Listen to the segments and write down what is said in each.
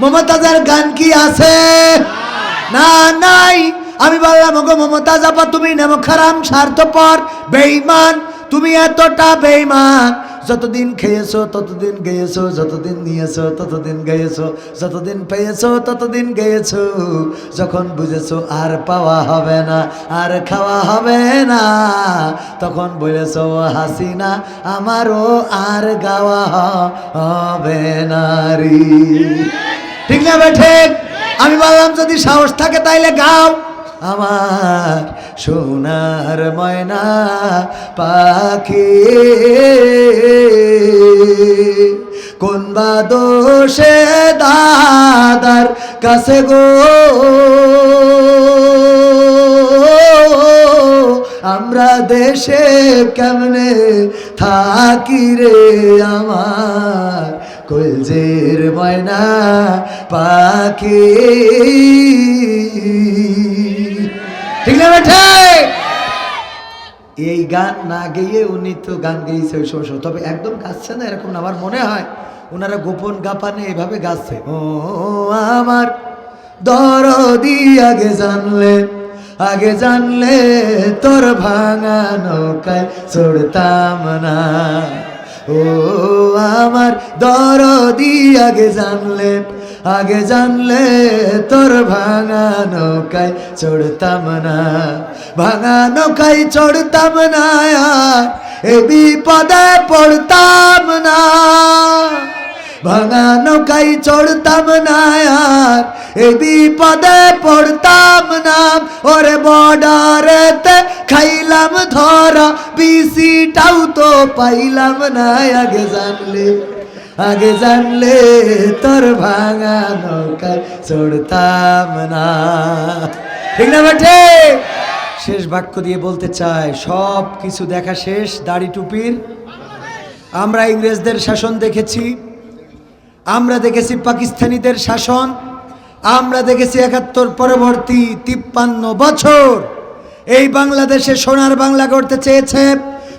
মমতাজের গান কি আছে? না, নাই। আমি বললাম, ওগো মমতাজ আপা তুমি নেমো খারাম, স্বার্থপর বেইমান তুমি এতটা বেইমান যতদিন খেয়েছো, ততদিন গেয়েছো, যতদিন নিয়েছো, ততদিন গেয়েছো, যতদিন পেয়েছ, ততদিন গেয়েছো। যখন বুঝেছ, আর পাওয়া হবে না, আর খাওয়া হবে না, তখন বলেছ হাসিনা, আমারও আর গাওয়া হবে না রে। ঠিক না বেঠে আমি বললাম, যদি সাহস থাকে তাইলে গাও। আমার সোনার ময়না পাখি। কোন বা দোষে দাদার কাছে গো? আমরা দেশে কেমনে থাকি রে আমার কলজের ময়না পাখি। ঠিক এই গান না গেয়ে উনি তো গান গেয়েছে ওই সময় তবে একদম গাচ্ছে না, এরকম আমার মনে হয় ওনারা গোপন গাপানে এভাবে গাচ্ছে। ও আমার দরদি আগে জানলে আগে জানলে তোর ভাঙা নৌকায় চড়তাম না। ও আমার দরদি, আগে জানলে আগে জানলে তোর ভাঙা নৌকায় চড়তাম না, ভাঙা নৌকায় চড়তাম না, এ বিপদে পড়তাম না। ভাঙা নৌকাই চড়তাম না আর এ বিপদে পড়তাম না ওরে বর্ডারেতে খাইলাম ধরা বিসিটাও তো পাইলাম না। আগে জানলে আগে জানলে তোর ভাঙা নৌকায় চড়তাম না। ঠিক না বেঠে শেষ বাক্য দিয়ে বলতে চাই সব কিছু দেখা শেষ, দাড়ি টুপির। আমরা ইংরেজদের শাসন দেখেছি। আমরা দেখেছি পাকিস্তানিদের শাসন, আমরা দেখেছি একাত্তর পরবর্তী তিপ্পান্ন বছর। এই বাংলাদেশে সোনার বাংলা করতে চেয়েছে,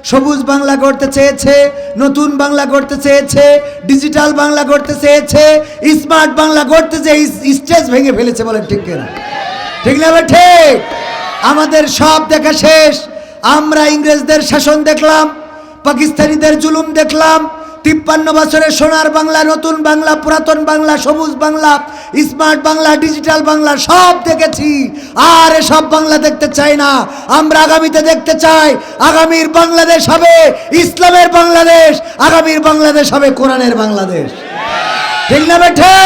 সবুজ বাংলা করতে চেয়েছে, নতুন বাংলা করতে চেয়েছে, ডিজিটাল বাংলা করতে চেয়েছে, স্মার্ট বাংলা করতে চেয়ে স্টেজ ভেঙে ফেলেছে বলে ঠিক কিনা? ঠিক না ঠিক? আমাদের সব দেখা শেষ। আমরা ইংরেজদের শাসন দেখলাম, পাকিস্তানিদের জুলুম দেখলাম তিপ্পান্ন বছরের সোনার বাংলা, নতুন বাংলা, পুরাতন বাংলা, সবুজ বাংলা স্মার্ট বাংলা ডিজিটাল বাংলা, সব দেখেছি। আর সব বাংলা দেখতে চাই না। আমরা আগামীতে দেখতে চাই, আগামীর বাংলাদেশ হবে ইসলামের বাংলাদেশ, আগামীর বাংলাদেশ হবে কোরআনের বাংলাদেশ। ঠিক না বেঠে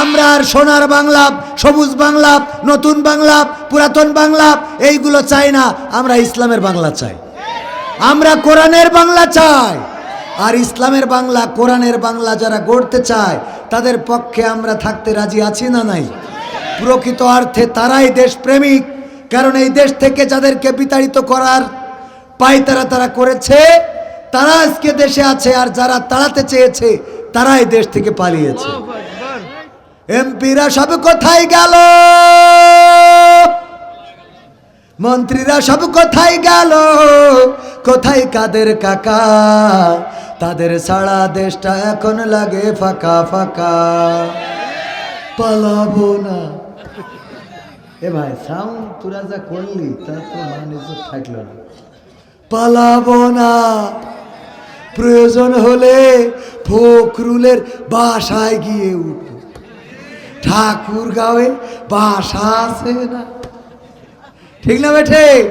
আমরা আর সোনার বাংলা, সবুজ বাংলা, নতুন বাংলা, পুরাতন বাংলা, এইগুলো চাই না। আমরা ইসলামের বাংলা চাই। আমরা কোরআনের বাংলা চাই। আর ইসলামের বাংলা কোরআনের বাংলা যারা গড়তে চায় তাদের পক্ষে আমরা থাকতে রাজি আছি না নাই? প্রকৃত অর্থে তারাই দেশপ্রেমিক কারণ এই দেশ থেকে যাদেরকে বিতাড়িত করার পায়তারা তারা করেছে তারা আজকে দেশে আছে আর যারা তাড়াতে চেয়েছে তারাই দেশ থেকে পালিয়েছে। এমপিরা সব কোথায় গেল? মন্ত্রীরা সব কোথায় গেল? কোথায় কাদের কাকা? তাদের সারা দেশটা এখন লাগে ফাঁকা ফাঁকা। পালাবো না। এ ভাই সাউন্ড তোরা যা করলি, তা তো মানুষ থাকল না। পালাবো না। প্রয়োজন হলে ফখরুলের বাসায় গিয়ে উঠব। ঠাকুর গাঁয়ে বাসা আছে না। ঠিক না বেঠে?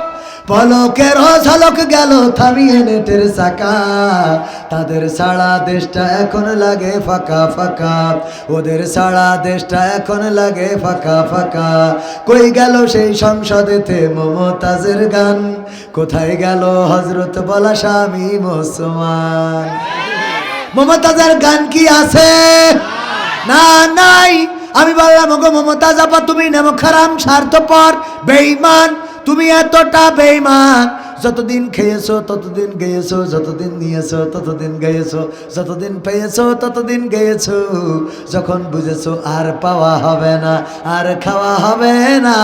পলকের ঝলক গেল থামিয়ে নেটের চাকা। তাদের সারা দেশটা এখন লাগে ফাঁকা ফাঁকা। ওদের সারা দেশটা এখন লাগে ফাঁকা ফাঁকা। কই গেল সেই সংসদেতে মমতাজের গান? কোথায় গেল হজরত বলা স্বামী মুসলমান? মমতাজের গান কি আছে? না, নাই। আমি বললাম, ওগো মমতাজ আপা, তুমি নেমো খারাম, স্বার্থপর বেইমান তুমি এতটা বেইমান যতদিন খেয়েছো, ততদিন গেয়েছো, যতদিন নিয়েছো, ততদিন গেয়েছো, যতদিন পেয়েছ, ততদিন গেয়েছো। যখন বুঝেছ আর পাওয়া হবে না, আর খাওয়া হবে না,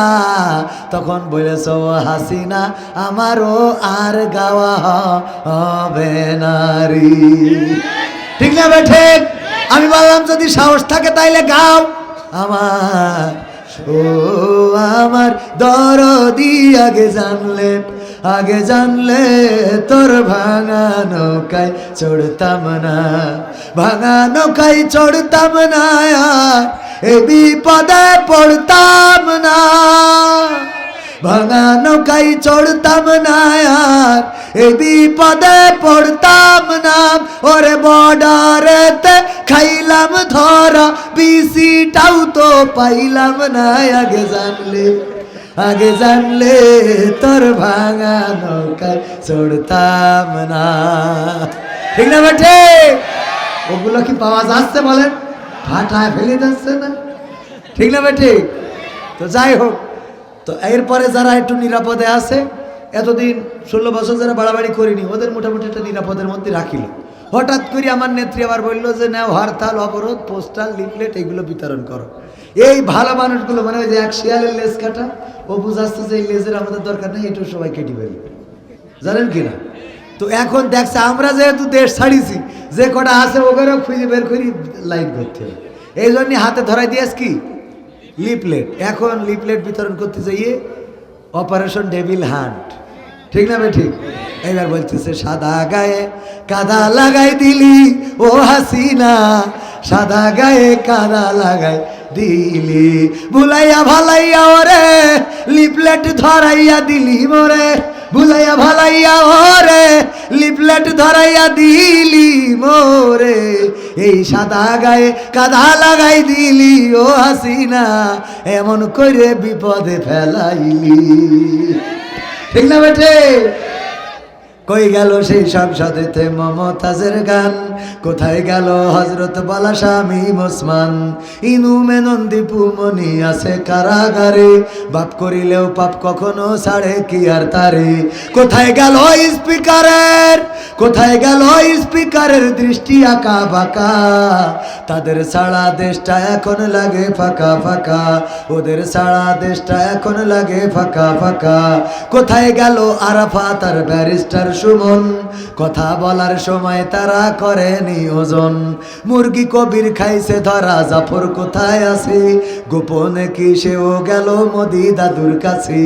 তখন বলেছ হাসিনা, আমারও আর গাওয়া হবে না রে। ঠিক না বেঠে আমি বললাম, যদি সাহস থাকে তাইলে গাও। আমার ও আমার দরদি, আগে জানলে আগে জানলে তোর ভাঙা নৌকায় চড়তাম না। ভাঙা নৌকায় চড়তাম না, এ বিপদে পড়তাম না। ভাঙা নৌকায় চড়তাম না আর এই বিপদে পড়তাম না। ওরে বড় বর্ডারেতে খাইলাম ধরা বিসিটাও তো পাইলাম না, আগে জানলে আগে জানলে তোর ভাঙা নৌকায় চড়তাম না। ঠিক না বেঠে ওগুলো কি পাওয়া যাচ্ছে বলেন? ফাটায় ফেলে যাচ্ছে না? ঠিক না বেঠে তো যাই হোক, তো এরপরে যারা একটু নিরাপদে আছে, এতদিন ষোলো বছর যারা বাড়াবাড়ি করিনি, ওদের মোটামুটি একটা নিরাপদের মধ্যে রাখিল। হঠাৎ করে আমার নেত্রী আবার বলল যে, নাও, হরতাল, অবরোধ, পোস্টাল, লিফলেট, এগুলো বিতরণ করো। এই ভালো মানুষগুলো মানে ওই যে এক শিয়ালের লেজ কাটা। ও বুঝাচ্ছে যে এই লেজের আমাদের দরকার নেই, এটাও সবাই কেটে ফেলবে। জানেন কি না? তো এখন দেখছে আমরা যেহেতু দেশ ছাড়িছি, যে কটা আছে ওগুলো খুঁজে বের করি লাইন করতে হবে। এই জন্য হাতে ধরাই দিয়েছ কি? লিপলেট এখন লিপলেট বিতরণ করতে যাইয়ে অপারেশন ডেভিল হান্ট। ঠিক না বে ঠিক? এবার বলতেছে, সাদা গায়ে কাদা লাগাই দিলি, ও হাসিনা। সাদা গায়ে কাদা লাগাই দিলি। বুলাইয়া ভালাইয়া ওরে লিপলেট ধরাইয়া দিলি মোরে। বুলাইয়া ভালাইয়া ওরে লিপলেট ধরাইয়া দিলি মোরে। এই সাদা গায়ে কাদা লাগাই দিলি, ও হাসিনা। এমন করে বিপদে ফেলাইলি। ঠিক না বেটে কই গেল সেই সংসদেতে মমতাজের গান? কোথায় গেল হজরত বলা স্বামী মুসমান ইনু মেনন্দি পুমনি আছে কারাগারে। বাপ করিলেও পাপ কখনো ছাড়ে কি আর তারে? কোথায় গেল স্পিকারের? কোথায় গেল স্পিকারের দৃষ্টি আঁকা বাঁকা? তাদের সারা দেশটা এখন লাগে ফাঁকা ফাঁকা। ওদের সারা দেশটা এখন লাগে ফাঁকা ফাঁকা। কোথায় গেল আরাফাত আর ব্যারিস্টার সুমন, কথা বলার সময় তারা করেনি ওজন। মুরগি কবির খাইছে, ধরা জাফর কোথায় আছে? গোপনে কি সেও গেল মোদি দাদুর কাছে?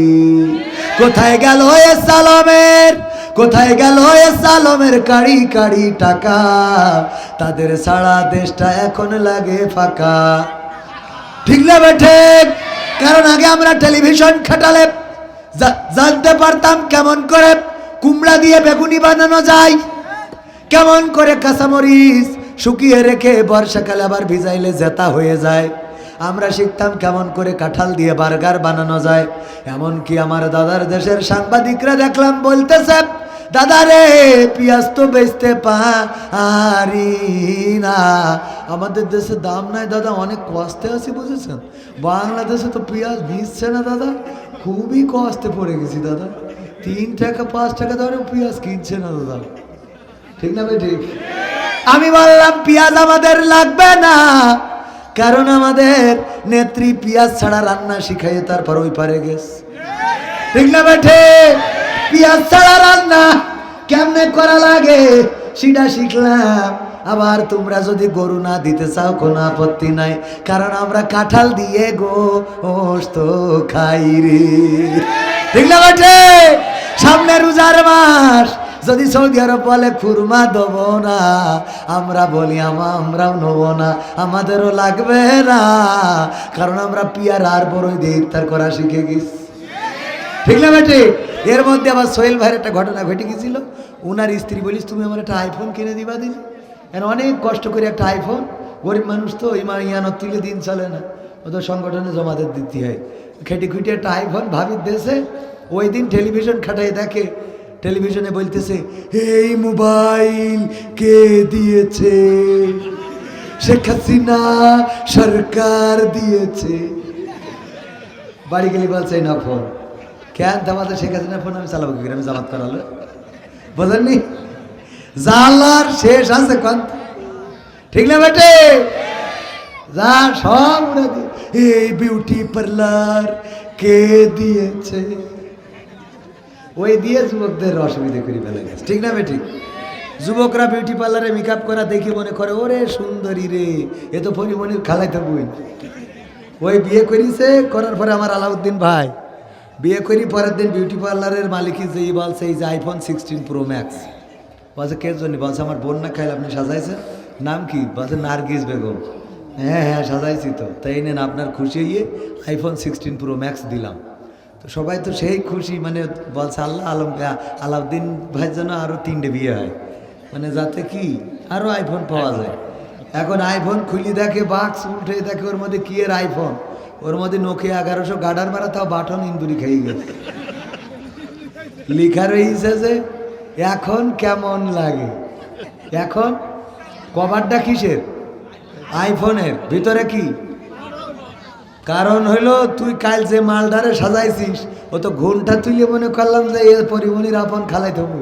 কোথায় গেল এ সালামের, কোথায় গেল এ সালমের কাড়ি কাড়ি টাকা? তাদের সারা দেশটা এখন লাগে ফাঁকা। ঠিক না বেঠে কারণ আগে আমরা টেলিভিশন খাটালে জানতে পারতাম কেমন করে কুমড়া দিয়ে বেগুনি বানানো যায়। কেমন করে কাঁচামরিচ শুকিয়ে রেখে বর্ষাকালে আবার ভিজাইলে জেতা হয়ে যায়। আমরা শিখতাম কেমন করে কাঁঠাল দিয়ে বার্গার বানানো যায়। এমনকি আমার দাদার দেশের সাংবাদিকরা দেখলাম বলতেছে, দাদা রে, পিঁয়াজ তো বেচতে পারি না। আমাদের দেশে দাম নাই দাদা, অনেক কষ্টে আছি, বুঝেছেন? বাংলাদেশে তো পেঁয়াজ ভিজছে না দাদা। খুবই কষ্টে পড়ে গেছি দাদা। তিন টাকা, পাঁচ টাকা ধরে পেঁয়াজ কিনছে না দাদা ঠিক না ভাই ঠিক? আমি বললাম, পেঁয়াজ আমাদের লাগবে না, কারণ আমাদের নেত্রী পেঁয়াজ ছাড়া রান্না শিখাইয়ে তারপর ওই পারে গেছে। ঠিক না বেঠে পেঁয়াজ ছাড়া রান্না কেমনে করা লাগে, সেটা শিখলাম। আবার তোমরা যদি গরু না দিতে চাও, কোনো আপত্তি নাই, কারণ আমরা কাঁঠাল দিয়ে গো ওস্ত খাই রে। ঠিক না বেঠে সামনে রোজার মাস। যদি সৌদি আরব বলে, খুরমা দেব না। আমরা বলি, আমা, আমরাও নেব না। আমাদেরও লাগবে না। কারণ আমরা পিয়ার আর বড়ই দিয়ে ইফতার করা শিখে গেছি। ঠিক না বেটে? এর মধ্যে আবার সোহেল ভাইয়ের একটা ঘটনা ঘটে গেছিল। ওনার স্ত্রী বলিস, তুমি আমার একটা আইফোন কিনে দিবা দিন এখন অনেক কষ্ট করে একটা আইফোন গরিব মানুষ তো, ইমা ইয়ানত তুলে দিন চলে না। ও তো সংগঠনে জমাদের দিতে হয়। খেটে খুঁটে একটা আইফোন ভাবির দেশে ওই দিন টেলিভিশন খাটাই দেখে টেলিভিশনে বলতেছে, এই মোবাইল কে দিয়েছে? শেখ হাসিনা সরকার দিয়েছে। বাড়ি গেলে বলছে না ফোন কেন তোমাদের শেখ হাসিনা ফোন আমি চালাবো কি? আমি জামাত করালো। বোঝেননি? জালার শেষ আছে কন? ঠিক না বেটে? যা সব এই বিউটি পার্লার কে দিয়েছে? ওই দিয়ে যুবকদের অসুবিধে করে ফেলে গেছে। ঠিক না বেটি যুবকরা বিউটি পার্লারে মেকআপ করা দেখি মনে করে, ওরে সুন্দরী রে, এ তো পরিমণির খালাইতে বই ওই বিয়ে করিছে, করার পরে আমার আলাউদ্দিন ভাই, বিয়ে করি পরের দিন বিউটি পার্লারের মালিকই যেই বলছে, এই যে আইফোন সিক্সটিন প্রো ম্যাক্স বলছে, কে জন্য? বলছে, আমার বোন না খাইলে, আপনি সাজাইছেন? নাম কি? বলছে, নার্গিস বেগম। হ্যাঁ হ্যাঁ সাজাইছি তো। তাই নেন, আপনার খুশি হয়ে আইফোন সিক্সটিন প্রো ম্যাক্স দিলাম। তো সবাই তো সেই খুশি মানে বলছে, আল্লাহ আলম আলাউদ্দিন ভাইয়ের জন্য আরও তিনটে বিয়ে হয়। মানে যাতে কি আরও আইফোন পাওয়া যায়। এখন আইফোন খুলি দেখে বাক্স উঠে দেখে, ওর মধ্যে কি এর আইফোন ওর মধ্যে নোকিয়া এগারোশো গাডার মারা, তাও বাটন ইন্দুরি খেয়ে গেছে। লিখা রয়েছে যে, এখন কেমন লাগে? এখন কভারটা কিসের? আইফোনের ভিতরে কি? কারণ হইল, তুই কাল যে মালদারে সাজাইছিস, ও তো ঘুমটা তুলে মনে করলাম যে এ পরিমণির আপন খালাই দেবো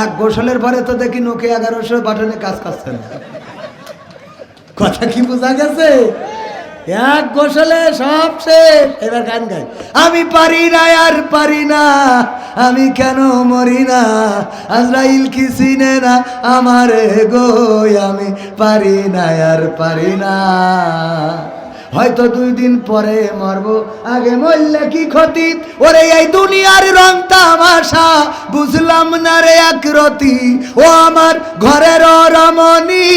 এক গোসলের পরে তো দেখি নোকে এগারোশো বাটনে কাজ করছে না। কথা কি বোঝা গেছে? এক গোসলে সব শেষ। এবার গান গাই। আমি পারি না, আর পারি না, আমি কেন মরি না? আজরাইল কি চিনে না আমার গো? আমি পারি না, আর পারি না। হয়তো দুই দিন পরে মরবো। আগে মরলে কি ক্ষতি? ওরে, এই দুনিয়ার রং তামাশা, বুঝলাম না রে একরতি ও আমার ঘরের রমণী,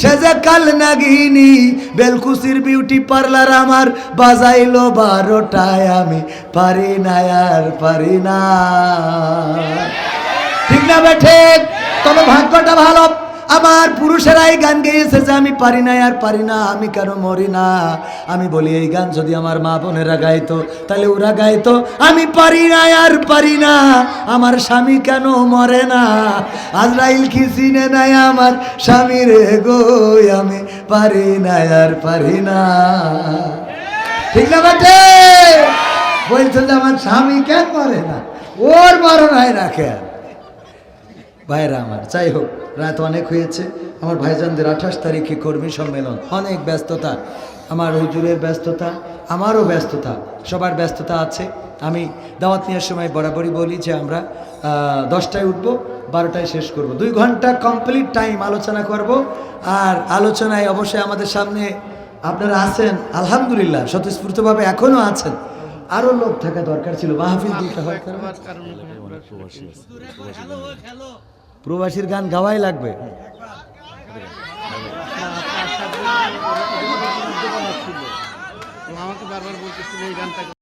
সে যে কাল নাগিনি। বেলকুসির বিউটি পার্লার আমার বাজাইলো বারোটায়, আমি পারি না, আর পারি না। ঠিক না বেঠে তবে ভাগ্যটা ভালো। আমার পুরুষেরাই গান গেয়েছে যে আমি পারি না আর পারি না, আমি কেন মরি না? আমি বলি, এই গান যদি আমার মা বোনেরা গাইতো, তাহলে ওরা গাইতো, আমি পারি না আর পারি না, আমার স্বামী কেন মরে না? আজরাইল কি চিনে নাই আমার স্বামীর গো, আমি পারি না আর পারি না। ঠিক না বাটে? বলছে যে আমার স্বামী কেন মরে না? ওর মরণ হয় না কেন? ভাইরা আমার যাই হোক রাত অনেক হয়েছে। আমার ভাইজানদের আঠাশ তারিখে কর্মী সম্মেলন অনেক ব্যস্ততা। আমার হুজুরের ব্যস্ততা আমারও ব্যস্ততা সবার ব্যস্ততা আছে। আমি দাওয়াত নেওয়ার সময় বরাবরই বলি যে আমরা দশটায় উঠবো বারোটায় শেষ করব। দুই ঘণ্টা কমপ্লিট টাইম আলোচনা করব। আর আলোচনায় অবশ্যই আমাদের সামনে আপনারা আছেন আলহামদুলিল্লাহ স্বতঃস্ফূর্তভাবে এখনও আছেন। আরও লোক থাকা দরকার ছিল। মাহফিল দিতে হয়। প্রবাসীর গান গাওয়াই লাগবে। আমাকে বারবার বলতেছিল এই গানটা